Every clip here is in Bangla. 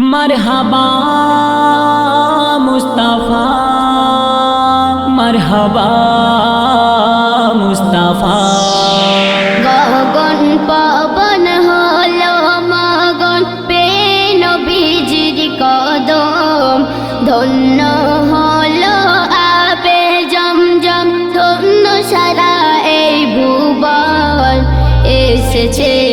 মারহাবা মুস্তাফা মারহাবা মুস্তাফা। গগন পবন হলো মগন পেন বীজির কদম। ধন্য হলো আবে জমজম, ধন্য সারা এই ভুবন। এসেছে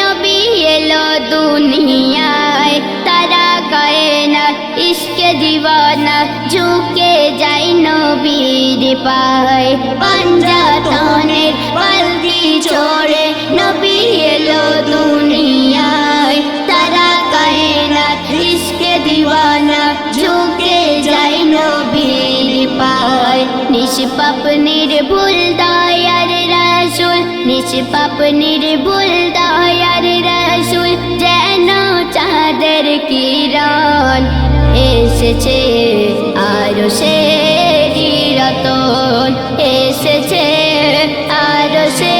নবী এলো দুনিয়ায়। তারা কয়ে, না, ইশকে দিওয়ানা ঝুঁকে যাই নবীর পায়। পঞ্জাতনের পালকি চড়ে নবী এলো দুনিয়ায়। তারা কয়ে, না, ইশকে দিওয়ানা ঝুঁকে যাই নবীর পায়। নিষ্পাপ নির্ভুল নিষ্পাপ নির্ভুল দয়ার রাসুল যেন চাঁদের কিরণ এসেছে আরও সে রতন এসেছে আরও সে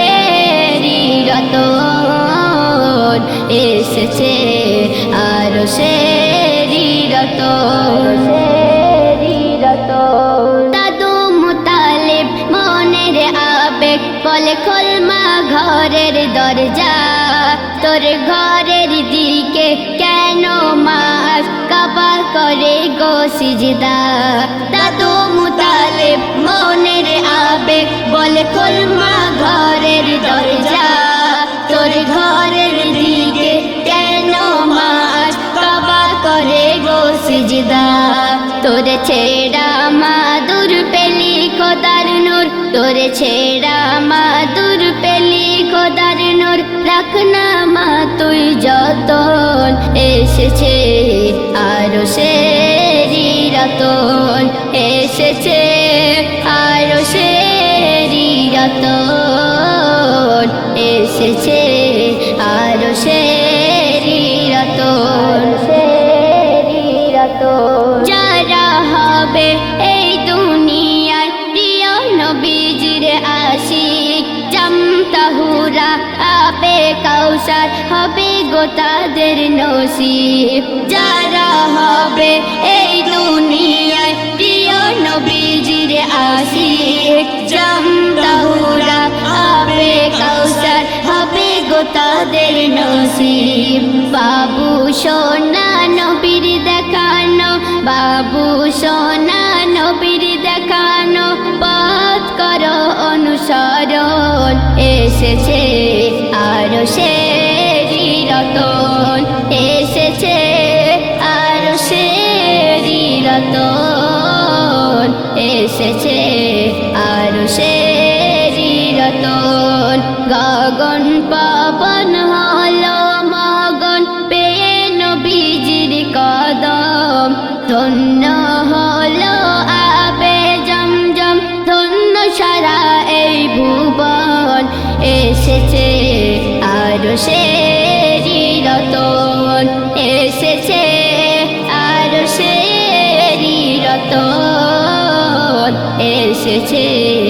রতন এসেছে আরও সে রতন দরজা, তোর ঘরের দিকে কেন মাস কাবা করে গো সিজদা? দাদু মুতালিব, মনের আবেগ বলে খোলমা ঘরের দরজা। তোর ঘরের দিকে কেন মাস কাবা করে গো সিজদা? তোর ছেড়া মা মাদুর পেলি খোদার নূর, তোর ছেড়া রাখনা মা তুই যতন এসেছে আরও সে রতন এসেছে আরও সে রতন এসেছে আরও সে রতন। যারা হবে কাউসার হবে গো তাদের নসিব। যারা হবে এই দুনিয়ায় প্রিয় নবীজির জামতাহুরা আবে কাউসার, হবে গো তাদের নসিব। বাবু সোনা নবীর দেখানো, বাবু সোনা নবীর দেখানো পথ করো অনুসরণ। এসেছে আরও সে এসেছে আর সে রতন গগন পাবন হলো মগন, পেয়ে নবীজির কদম। ধন্য হলো আবে জমজম, ধন্য সারা এই ভুবন। এসেছে আর সে রতন এসেছে রতন